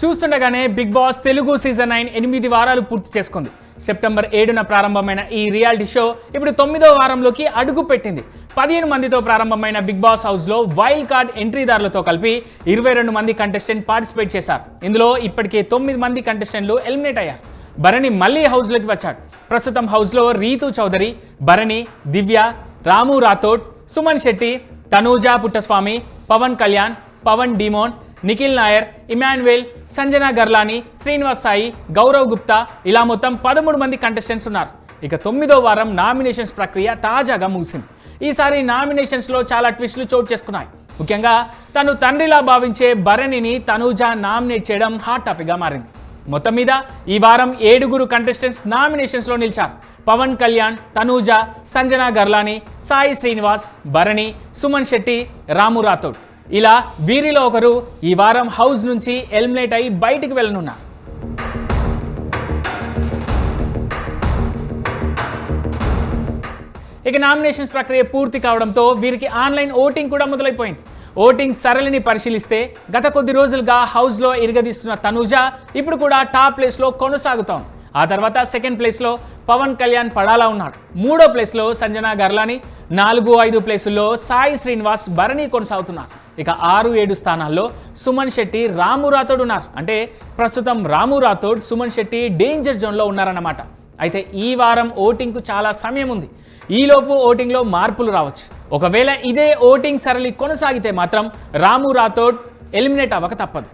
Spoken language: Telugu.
చూస్తుండగానే Bigg Boss Telugu season nine ఎనిమిది వారాలు పూర్తి చేసుకుంది. సెప్టెంబర్ ఏడున ప్రారంభమైన ఈ రియాలిటీ షో ఇప్పుడు తొమ్మిదో వారంలోకి అడుగు పెట్టింది. పదిహేను మందితో ప్రారంభమైన బిగ్ బాస్ హౌస్లో వైల్డ్ కార్డ్ ఎంట్రీదారులతో కలిపి ఇరవై రెండు మంది కంటెస్టెంట్ పార్టిసిపేట్ చేశారు. ఇందులో ఇప్పటికే తొమ్మిది మంది కంటెస్టెంట్లు ఎలిమినేట్ అయ్యారు. భరణి మళ్ళీ హౌస్లోకి వచ్చాడు. ప్రస్తుతం హౌస్లో రీతు చౌదరి భరణి దివ్య రాము రాథోడ్ సుమన్ శెట్టి తనూజా పుట్టస్వామి పవన్ కళ్యాణ్ పవన్ డిమోన్ నిఖిల్ నాయర్ ఇమాన్యువేల్ సంజన గర్లాని శ్రీనివాస్ సాయి గౌరవ్ గుప్తా ఇలా మొత్తం పదమూడు మంది కంటెస్టెంట్స్ ఉన్నారు. ఇక తొమ్మిదో వారం నామినేషన్స్ ప్రక్రియ తాజాగా ముగిసింది. ఈసారి నామినేషన్స్లో చాలా ట్విస్టులు చోటు చేసుకున్నాయి. ముఖ్యంగా తను తండ్రిలా భావించే భరణిని తనూజ నామినేట్ చేయడం హాట్ టాపిక్గా మారింది. మొత్తం మీద ఈ వారం ఏడుగురు కంటెస్టెంట్స్ నామినేషన్స్లో నిలిచారు. పవన్ కళ్యాణ్ తనూజ సంజన గర్లాని సాయి శ్రీనివాస్ భరణి సుమన్ శెట్టి రాము రాథోడ్. ఇలా వీరిలో ఒకరు ఈ వారం హౌస్ నుంచి ఎలిమినేట్ అయి బయటికి వెళ్ళనున్నారు. ఇక నామినేషన్స్ ప్రక్రియ పూర్తి కావడంతో వీరికి ఆన్లైన్ ఓటింగ్ కూడా మొదలైపోయింది. ఓటింగ్ సరళిని పరిశీలిస్తే గత కొద్ది రోజులుగా హౌస్లో ఇరగదీస్తున్న తనూజ ఇప్పుడు కూడా టాప్ ప్లేస్లో కొనసాగుతోంది. ఆ తర్వాత సెకండ్ ప్లేస్లో పవన్ కళ్యాణ్ పడాలా ఉన్నాడు. మూడో ప్లేస్లో సంజనా గర్లాని నాలుగు ఐదు ప్లేసుల్లో సాయి శ్రీనివాస్ భరణి కొనసాగుతున్నారు. ఇక ఆరు ఏడు స్థానాల్లో సుమన్ శెట్టి రాము రాథోడ్ ఉన్నారు. అంటే ప్రస్తుతం రాము రాథోడ్ సుమన్ శెట్టి డేంజర్ జోన్లో ఉన్నారన్నమాట. అయితే ఈ వారం ఓటింగ్కు చాలా సమయం ఉంది. ఈలోపు ఓటింగ్లో మార్పులు రావచ్చు. ఒకవేళ ఇదే ఓటింగ్ సరళి కొనసాగితే మాత్రం రాము రాథోడ్ ఎలిమినేట్ అవ్వక తప్పదు.